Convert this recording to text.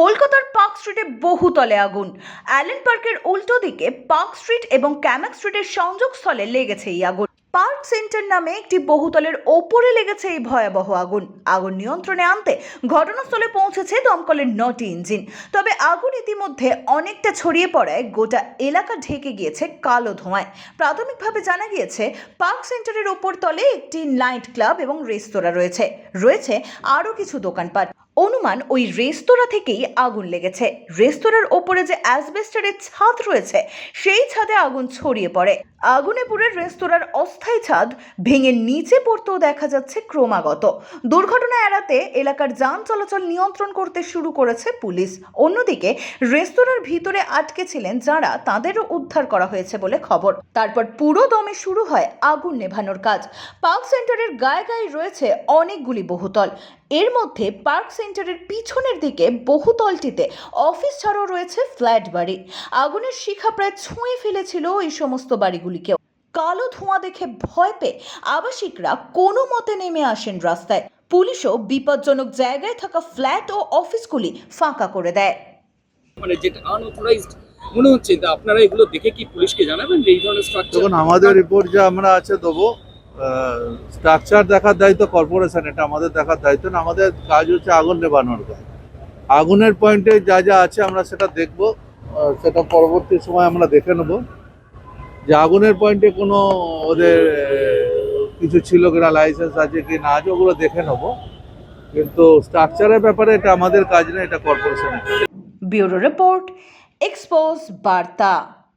কলকাতার পার্ক স্ট্রিটে বহুতলে আগুন। অ্যালেন পার্কের উল্টো দিকে পার্ক স্ট্রিট এবং ক্যামাক স্ট্রিটের সংযোগস্থলে লেগেছে এই আগুন। পার্ক সেন্টার নামে একটি বহুতলের ওপরে লেগেছে এই ভয়াবহ আগুন। আগুন নিয়ন্ত্রণে আনতে ঘটনাস্থলে পৌঁছেছে দমকলের নটি ইঞ্জিন। তবে আগুন ইতিমধ্যে অনেকটা ছড়িয়ে পড়ায় গোটা এলাকা ঢেকে গিয়েছে কালো ধোঁয়ায়। প্রাথমিকভাবে জানা গিয়েছে, পার্ক সেন্টারের ওপর তলে একটি নাইট ক্লাব এবং রেস্তোরাঁ রয়েছে। রয়েছে আরও কিছু দোকানপাট। অনুমান ওই রেস্তোরাঁ থেকেই আগুন লেগেছে। রেস্তোরাঁর ওপরে যে অ্যাসবেস্টারের ছাদ রয়েছে, সেই ছাদে আগুন ছড়িয়ে পড়ে। আগুনে পুড়ে রেস্তোরাঁর অস্থায়ী ছাদ ভেঙে নিচে পড়তেও দেখা যাচ্ছে ক্রমাগত। দুর্ঘটনা এড়াতে এলাকার যান চলাচল নিয়ন্ত্রণ করতে শুরু করেছে পুলিশ। অন্যদিকে, রেস্তোরাঁর ভিতরে আটকে ছিলেন যারা, তাদেরও উদ্ধার করা হয়েছে বলে খবর। তারপর পুরো দমে শুরু হয় আগুন নেভানোর কাজ। পার্ক সেন্টারের গায়ে গায়ে রয়েছে অনেকগুলি বহুতল। এর মধ্যে পার্ক সেন্টারের পিছনের দিকে বহুতলটিতে অফিস ছাড়াও রয়েছে ফ্ল্যাট বাড়ি। আগুনের শিখা প্রায় ছুঁয়ে ফেলেছিল এই সমস্ত বাড়িগুলিকেও কালো ধোঁয়া দেখে ভয় পেয়ে আবাসিকরা কোনো মতে নেমে আসেন রাস্তায়। পুলিশও বিপজ্জনক জায়গায় থাকা ফ্ল্যাট ও অফিসগুলি ফাঁকা করে দেয়। মানে যেটা আনঅথরাইজড মনে হচ্ছে তা আপনারা এগুলো দেখে কি পুলিশকে জানাবেন যে এই ধরনের স্ট্রাকচার দেখুন আমাদের রিপোর্ট যা আমরা আছে দেবো স্ট্রাকচার দেখার দায়িত্ব কর্পোরেশন এটা আমাদের দেখার দায়িত্ব না আমাদের কাজ হচ্ছে আগুন নেবানোর কাজ আগুনের পয়েন্টে যা যা আছে আমরা সেটা দেখব আহ, সেটা পরবর্তী সময় আমরা দেখে নেব। যে আগুনের পয়েন্টে কোনো ওদের, কিছু ছিল কিনা লাইসেন্স আছে কি না আছে, ওগুলো দেখে নেব। কিন্তু স্ট্রাকচারের ব্যাপারে এটা আমাদের কাজ না, এটা কর্পোরেশনের ব্যুরো রিপোর্ট এক্সপোজ বার্তা।